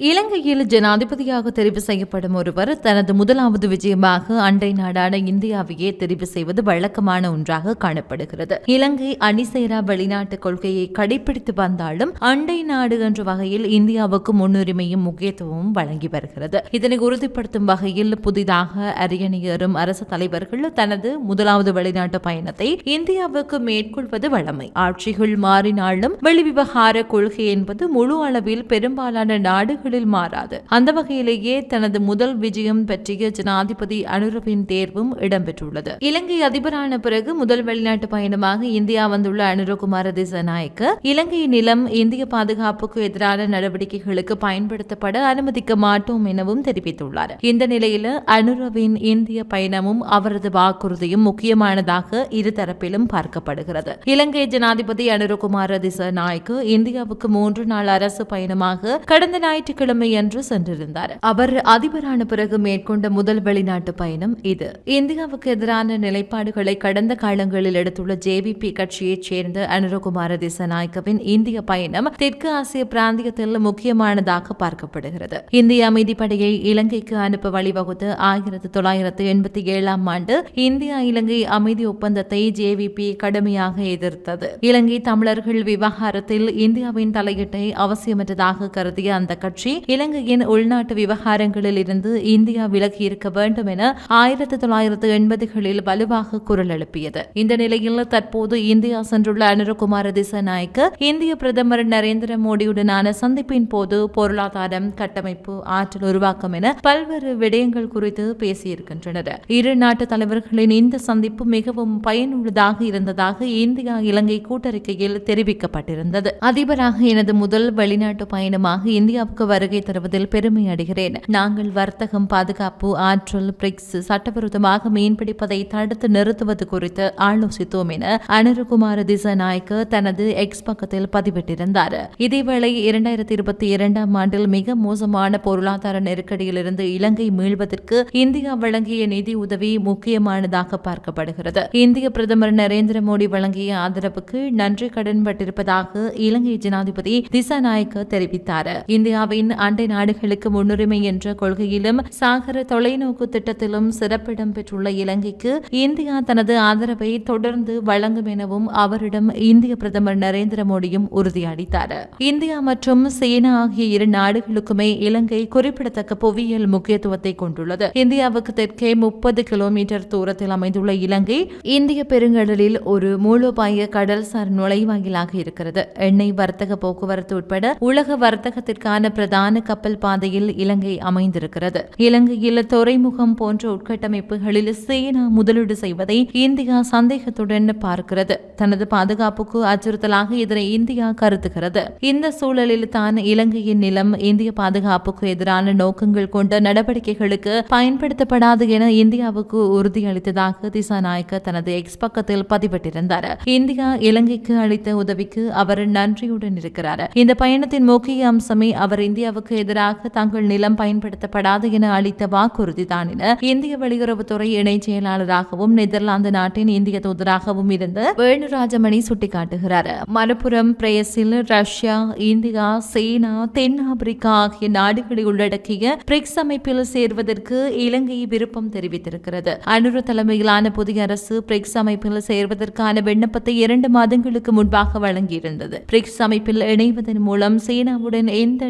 இலங்கையில் ஜனாதிபதியாக தெரிவு செய்யப்படும் ஒருவர் தனது முதலாவது விஜயமாக அண்டை நாடான இந்தியாவையே தெரிவு செய்வது வழக்கமான ஒன்றாக காணப்படுகிறது. இலங்கை அணிசேரா வெளிநாட்டு கொள்கையை கடைபிடித்து வந்தாலும் அண்டை நாடு என்ற வகையில் இந்தியாவுக்கு முன்னுரிமையும் முக்கியத்துவமும் வழங்கி வருகிறது. இதனை உறுதிப்படுத்தும் வகையில் புதிதாக அரியணையேறும் அரசு தலைவர்கள் தனது முதலாவது வெளிநாட்டு பயணத்தை இந்தியாவுக்கு மேற்கொள்வது வழமை. ஆட்சிகள் மாறினாலும் வெளிவிவகார கொள்கை என்பது முழு அளவில் பெரும்பாலான நாடுகளில் மாறாது. அந்த வகையிலேயே தனது முதல் விஜயம் பற்றிய ஜனாதிபதி அனுரவின் தேர்வும் இடம்பெற்றுள்ளது. இலங்கை அதிபரான பிறகு முதல் வெளிநாட்டு பயணமாக இந்தியா வந்துள்ள அனுரகுமார திசநாயக்க இலங்கை நிலம் இந்திய பாதுகாப்புக்கு எதிரான நடவடிக்கைகளுக்கு பயன்படுத்தப்பட அனுமதிக்க மாட்டோம் எனவும் தெரிவித்துள்ளார். இந்த நிலையில் அனுரவின் இந்திய பயணமும் அவரது வாக்குறுதியும் முக்கியமானதாக இருதரப்பிலும் பார்க்கப்படுகிறது. இலங்கை ஜனாதிபதி அனுரகுமார திசநாயக்கு இந்தியாவுக்கு மூன்று நாள் அரசு பயணமாக கடந்த ஞாயிற்று ஞாயிற்றுக்கிழமை அன்று சென்றிருந்தார். அவர் அதிபரான பிறகு மேற்கொண்ட முதல் வெளிநாட்டு பயணம் இது. இந்தியாவுக்கு எதிரான நிலைப்பாடுகளை கடந்த காலங்களில் எடுத்துள்ள ஜேவிபி கட்சியைச் சேர்ந்த அனுரகுமார திசநாயக்கவின் இந்திய பயணம் தெற்கு ஆசிய பிராந்தியத்தில் முக்கியமானதாக பார்க்கப்படுகிறது. இந்திய அமைதிப்படையை இலங்கைக்கு அனுப்ப வழிவகுத்து ஆயிரத்தி தொள்ளாயிரத்து எண்பத்தி ஏழாம் ஆண்டு இந்தியா இலங்கை அமைதி ஒப்பந்தத்தை ஜேவிபி கடுமையாக எதிர்த்தது. இலங்கை தமிழர்கள் விவகாரத்தில் இந்தியாவின் தலையீட்டை அவசியமற்றதாக கருதிய அந்த கட்சி இலங்கையின் உள்நாட்டு விவகாரங்களில் இருந்து இந்தியா விலகி இருக்க வேண்டும் என ஆயிரத்தி தொள்ளாயிரத்து எண்பதுகளில் வலுவாக குரல் எழுப்பியது. இந்த நிலையில் தற்போது இந்தியா சென்றுள்ள அனுரகுமார திசநாயக்க இந்திய பிரதமர் நரேந்திர மோடியுடனான சந்திப்பின் போது பொருளாதாரம் கட்டமைப்பு ஆற்றல் உருவாக்கம் என பல்வேறு விடயங்கள் குறித்து பேசியிருக்கின்றனர். இரு நாட்டு தலைவர்களின் இந்த சந்திப்பு மிகவும் பயனுள்ளதாக இருந்ததாக இந்தியா இலங்கை கூட்டறிக்கையில் தெரிவிக்கப்பட்டிருந்தது. அதிபராக எனது முதல் வெளிநாட்டு பயணமாக இந்தியாவுக்கு வருகை தருவதில் பெருமை அடைகிறேன். நாங்கள் வர்த்தகம் பாதுகாப்பு ஆற்றல் பிரிக்ஸ் சட்டவிரோதமாக மீன்பிடிப்பதை தடுத்து நிறுத்துவது குறித்து ஆலோசித்தோம் என அனுருகுமார திசநாயக்க தனது எக்ஸ் பக்கத்தில் பதிவிட்டிருந்தார். இதேவேளை இரண்டாயிரத்தி இருபத்தி இரண்டாம் ஆண்டில் மிக மோசமான பொருளாதார நெருக்கடியிலிருந்து இலங்கை மீள்வதற்கு இந்தியா வழங்கிய நிதி உதவி முக்கியமானதாக பார்க்கப்படுகிறது. இந்திய பிரதமர் நரேந்திர மோடி வழங்கிய ஆதரவுக்கு நன்றி கடன்பட்டிருப்பதாக இலங்கை ஜனாதிபதி திசாநாயக்க தெரிவித்தார். இந்தியாவின் பின் அண்டை நாடுகளுக்கு முன்னுரிமை என்ற கொள்கையிலும் சாகர தொலைநோக்கு திட்டத்திலும் சிறப்பிடம் பெற்றுள்ள இலங்கைக்கு இந்தியா தனது ஆதரவை தொடர்ந்து வழங்கும் எனவும் அவரிடம் இந்திய பிரதமர் நரேந்திர மோடியும் உறுதியளித்தார். இந்தியா மற்றும் சீனா ஆகிய இரு நாடுகளுக்குமே இலங்கை குறிப்பிடத்தக்க புவியியல் முக்கியத்துவத்தை கொண்டுள்ளது. இந்தியாவுக்கு தெற்கே முப்பது கிலோமீட்டர் தூரத்தில் அமைந்துள்ள இலங்கை இந்திய பெருங்கடலில் ஒரு மூலோபாய கடல்சார் நுழைவாயிலாக இருக்கிறது. எண்ணெய் வர்த்தக போக்குவரத்து உட்பட உலக வர்த்தகத்திற்கான பிரதான கப்பல் பாதையில் இலங்கை அமைந்திருக்கிறது. இலங்கையில் துறைமுகம் போன்ற உட்கட்டமைப்புகளில் சீனா முதலீடு செய்வதை இந்தியா சந்தேகத்துடன் பார்க்கிறது. தனது பாதுகாப்புக்கு அச்சுறுத்தலாக இதனை இந்தியா கருதுகிறது. இந்த சூழலில் தான் இலங்கையின் நிலம் இந்திய பாதுகாப்புக்கு எதிரான நோக்கங்கள் கொண்ட நடவடிக்கைகளுக்கு பயன்படுத்தப்படாது என இந்தியாவுக்கு உறுதியளித்ததாக திசாநாயக்க தனது எக்ஸ் பக்கத்தில் பதிவிட்டிருந்தார். இந்தியா இலங்கைக்கு அளித்த உதவிக்கு அவர் நன்றியுடன் இருக்கிறார். இந்த பயணத்தின் முக்கிய அம்சமே அவர் இந்திய இந்தியாவுக்கு எதிராக தங்கள் நிலம் பயன்படுத்தப்படாது என அளித்த வாக்குறுதிதான் என இந்திய வெளியுறவுத்துறை இணைச் செயலாளராகவும் நெதர்லாந்து நாட்டின் இந்திய தூதராகவும் இருந்த வேணுராஜமணி சுட்டிக்காட்டுகிறார். மறுபுறம் பிரேசில் ரஷ்யா இந்தியா சீனா தென்னாப்பிரிக்கா ஆகிய நாடுகளை உள்ளடக்கிய பிரிக்ஸ் அமைப்பில் சேர்வதற்கு இலங்கை விருப்பம் தெரிவித்திருக்கிறது. அனுரு தலைமையிலான புதிய அரசு பிரிக்ஸ் அமைப்பில் சேர்வதற்கான விண்ணப்பத்தை இரண்டு மாதங்களுக்கு முன்பாக வழங்கியிருந்தது. பிரிக்ஸ் அமைப்பில் இணைவதன் மூலம் சீனாவுடன் எந்த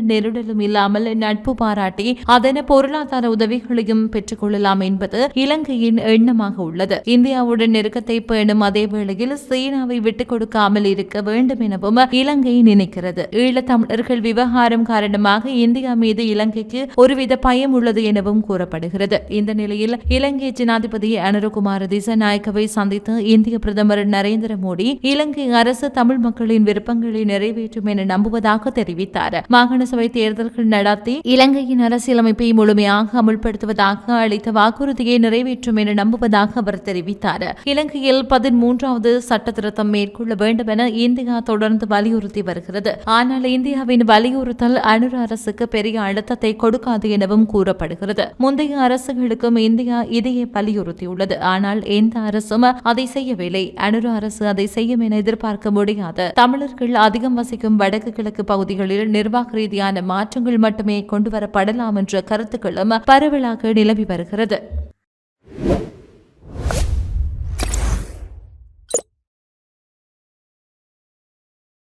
நெருடலும் இல்லாமல் நட்பு பாராட்டி அதன பொருளாதார உதவிகளையும் பெற்றுக் கொள்ளலாம் என்பது இலங்கையின் எண்ணமாக உள்ளது. இந்தியாவுடன் நெருக்கத்தை பேணும் அதே வேளையில் சீனாவை விட்டுக் கொடுக்காமல் இருக்க வேண்டும் எனவும் இலங்கை நினைக்கிறது. ஈழத்தமிழர்கள் விவகாரம் காரணமாக இந்தியா மீது இலங்கைக்கு ஒருவித பயம் உள்ளது எனவும் கூறப்படுகிறது. இந்த நிலையில் இலங்கை ஜனாதிபதி அனுரகுமார திசநாயக்கவை சந்தித்து இந்திய பிரதமர் நரேந்திர மோடி இலங்கை அரசு தமிழ் மக்களின் விருப்பங்களை நிறைவேற்றும் என நம்புவதாக தெரிவித்தார். மாகாண சபை தேர்தல்கள் நடத்தி இலங்கையின் அரசியலமைப்பை முழுமையாக அமுல்படுத்துவதாக அளித்த வாக்குறுதியை நிறைவேற்றும் என நம்புவதாக அவர் தெரிவித்தார். இலங்கையில் பதிமூன்றாவது சட்ட திருத்தம் மேற்கொள்ள வேண்டும் என இந்தியா தொடர்ந்து வலியுறுத்தி வருகிறது. ஆனால் இந்தியாவின் வலியுறுத்தல் அனுர அரசுக்கு பெரிய அழுத்தத்தை கொடுக்காது எனவும் கூறப்படுகிறது. முந்தைய அரசுகளுக்கும் இந்தியா இதையே வலியுறுத்தியுள்ளது. ஆனால் எந்த அரசும் அதை செய்யவில்லை. அனுர அரசு அதை செய்யும் என எதிர்பார்க்க முடியாது. தமிழர்கள் அதிகம் வசிக்கும் வடக்கு கிழக்கு பகுதிகளில் நிர்வாக ரீதியான மாற்றங்கள் மட்டுமே கொண்டுவரப்படலாம் என்ற கருத்துக்களும் பரவலாக நிலவி வருகிறது.